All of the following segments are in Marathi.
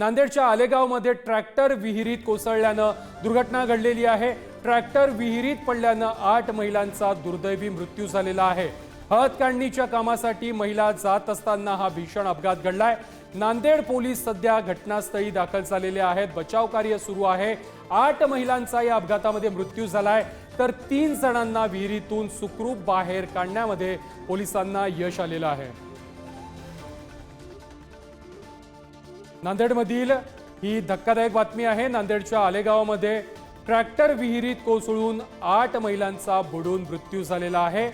नांदेडच्या आलेगावमध्ये ट्रॅक्टर विहिरीत कोसळल्यानं दुर्घटना घडलेली आहे. ट्रॅक्टर विहिरीत पडल्यानं आठ महिलांचा दुर्दैवी मृत्यू झालेला आहे. हळद काढणीच्या कामासाठी महिला जात असताना हा भीषण अपघात घडलाय. नांदेड पोलीस सध्या घटनास्थळी दाखल झालेले आहेत. बचाव कार्य सुरू आहे. आठ महिलांचा या अपघातामध्ये मृत्यू झालाय. तर तीन जणांना विहिरीतून सुखरूप बाहेर काढण्यामध्ये पोलिसांना यश आलेलं आहे. नांदेडमधील ही धक्कादायक बातमी आहे. नांदेडच्या आलेगावामध्ये ट्रॅक्टर विहिरीत कोसळून आठ महिलांचा बुडून मृत्यू झालेला आहे.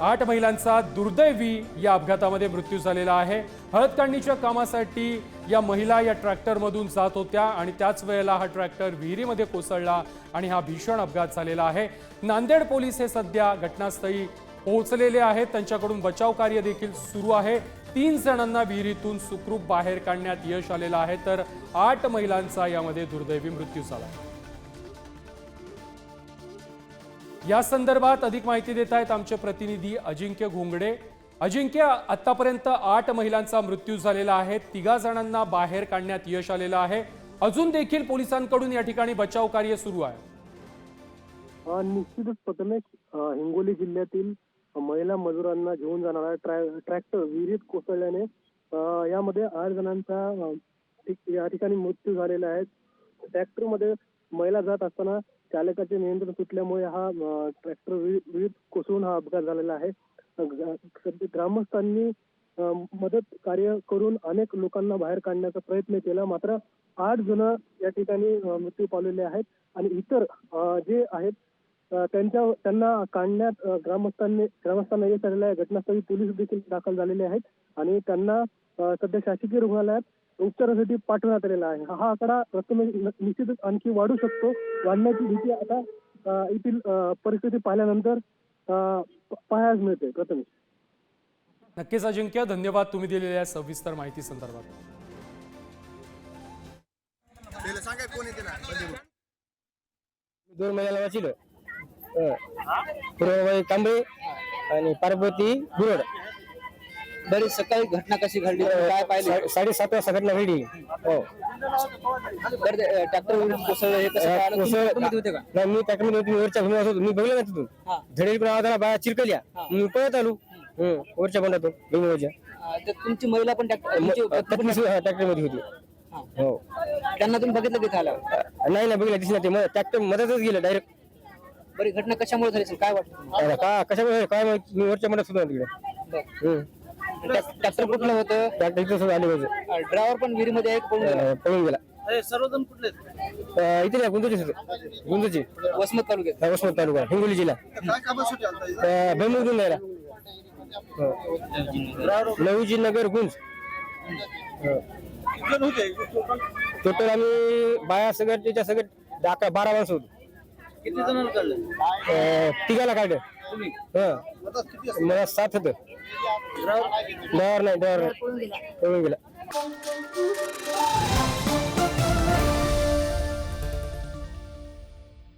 आठ महिलांचा दुर्दैवी या अपघातामध्ये मृत्यू झालेला आहे. हळद काढणीच्या कामासाठी या महिला या ट्रॅक्टरमधून जात होत्या आणि त्याच वेळेला हा ट्रॅक्टर विहिरीमध्ये कोसळला आणि हा भीषण अपघात झालेला आहे. नांदेड पोलीस हे सध्या घटनास्थळी पोहोचलेले आहेत. त्यांच्याकडून बचाव कार्य देखील सुरू आहे. तीन जणांना विहिरीतून सुखरूप बाहेर काढण्यात यश आलेलं आहे. तर आठ महिलांचा यामध्ये दुर्दैवी मृत्यू झाला. आहे या संदर्भात अधिक माहिती देत आहेत आमचे प्रतिनिधी अजिंक्य घोंगडे. अजिंक्य आतापर्यंत आठ महिलांचा मृत्यू झालेला आहे. तिघा जणांना बाहेर काढण्यात यश आलेलं आहे. अजून देखील पोलिसांकडून या ठिकाणी बचाव कार्य सुरू आहे. निश्चितच प्रथमेश हिंगोली जिल्ह्यातील महिला मजुरांना घेऊन जाणारा ट्रॅ- ट्रॅक्टर विहिरीत कोसळल्याने अ, यामध्ये आठ जणांचा अ, ठिक- या ठिकाणी मृत्यू झालेला आहे. ट्रॅक्टरमध्ये महिला जात असताना चालकाचे नियंत्रण सुटल्यामुळे हा अ, ट्रॅक्टर विहिरी- विहिरीत कोसळून हा अपघात झालेला आहे. अ, सध्या ग्रामस्थांनी अ, मदत कार्य करून अनेक लोकांना बाहेर काढण्याचा प्रयत्न केला. मात्र आठ जण या ठिकाणी अ, मृत्यू पावलेले आहेत. आणि इतर अ, जे आहेत त्यांच्या त्यांना काढण्यात ग्रामस्थांनी ग्रामस्थांना यश आलेलं आहे. घटनास्थळी पोलीस देखील दाखल झालेले आहेत. आणि त्यांना सध्या शासकीय रुग्णालयात उपचारासाठी पाठवण्यात आलेला आहे. हा- आकडा प्रथम निश्चितच आणखी वाढू शकतो. वाढण्याची भीती आता येथील परिस्थिती पाहिल्यानंतर पाहायला मिळते. प्रथमेश. नक्कीच अजिंक्य. धन्यवाद तुम्ही दिलेल्या सविस्तर माहिती संदर्भात. पूर्वबाई तांबे आणि पार्वती गुरड. बरी सकाळी घटना कशी घडली? काय पाहिलं? साडेसात वाजता घटना घडली. हो. बरं ते, ट्रॅक्टर कोसळलं हे कसं कळालं? तुम्ही होते का? नाही मी त्याकडे होती मी वरच्या भूमीवर होतो. मी बघलं ना तिथून? हा. धडेल पण आवाज आला बाया चिरकल्या. मी पळत आलो. हम्म, वरच्या बंडातून भूमीवरच्या अं, तर तुमची महिला पण ट्रॅक्टर तुमची पत्नी पण- ट्रॅक्टरमध्ये होती. हा. हो. त्यांना तुम्ही बघितलं तिथे आला नाही नाही बघितलं दिसलं ते ट्रॅक्टर मधातच गेलं डायरेक्ट बरी घटना कशामुळे झाली असेल? काय वाटतं का कशामुळे काय माहीत, मी वरच्या बंडात सुद्धा तिकडे बरं. ट्रॅक्टर कुठलं होतं? ट्रॅक्टर सुद्धा आले पाहिजे ड्रायव्हर पण विहिरीमध्ये आहे पळून गेला? पळून गेला. सर्वजण कुठले अं, इथे नाही गुंजूची गुंजूची. वसमत तालुक्यात. वसमत तालुका हिंगोली जिल्हा. अं, भैमुखदून जायला नवजी नगर गुंज. टोटल? आम्ही बाया सगळ्यात त्याच्या सगळ्यात अकरा बारा माणसं होतो. किती जणांना कळलं अं, तिघाला काढलं. तुम्ही? हं. मला सात होतं. ड्रायव्हर नाही ड्रायव्हर पळून गेला